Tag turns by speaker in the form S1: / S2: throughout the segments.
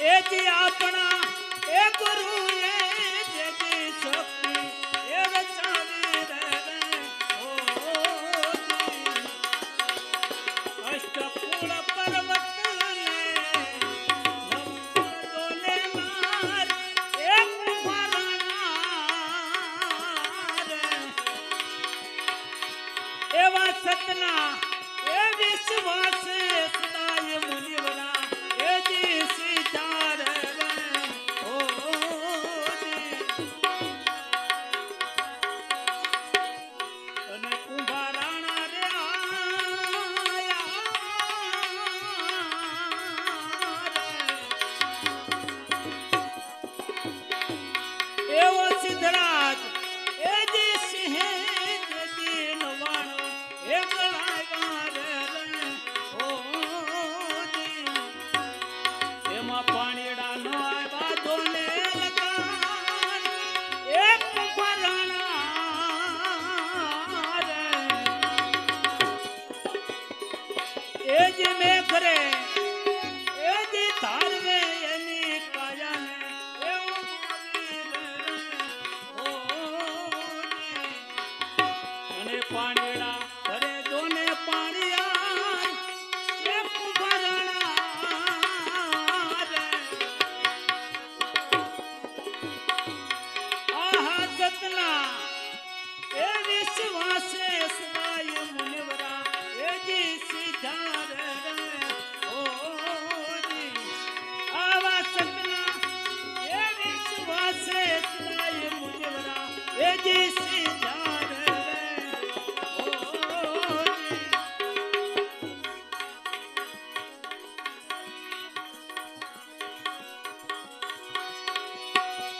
S1: એ જી આપણા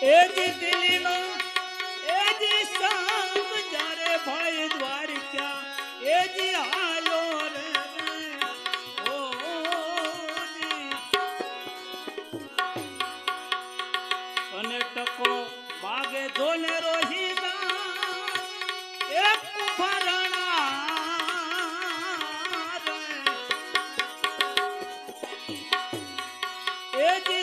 S1: એ અને ટકો બાગે ધોને રોહી એક ભરણા Ede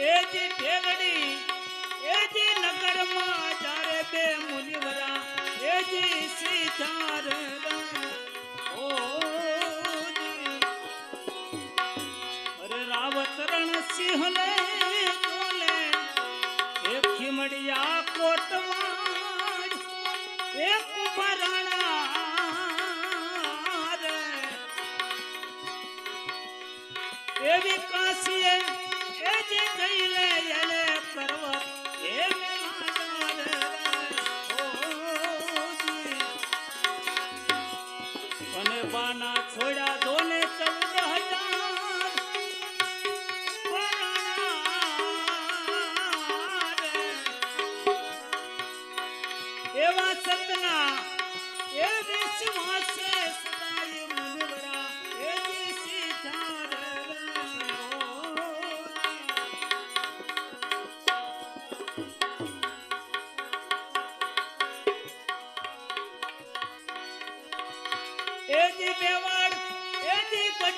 S1: એજી ઠેગડી એજી નગરમાં ચારે બે મુનિવરા એજી શ્રી ચાર બાના છોડા દોલે ચૌદ હજાર. એવા સતના એ દેશમાં છે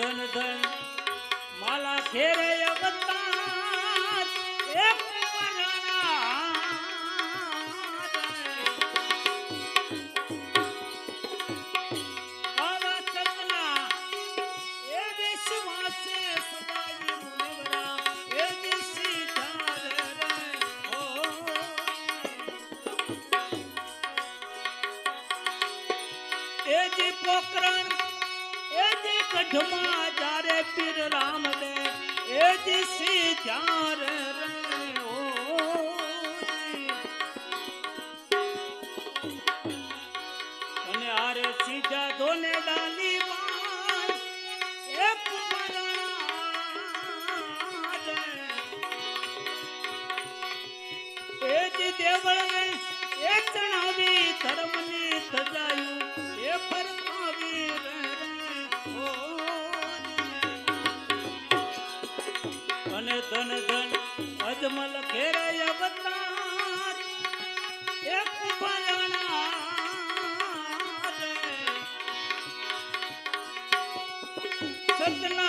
S1: ધન ધન. માલા ફેરે અવતાર. એક યુદ્ધમાં જ્યારે પીર રામ દે એ દિશી જ્યારે અને આરે સીધા ધોને ડાલી सतना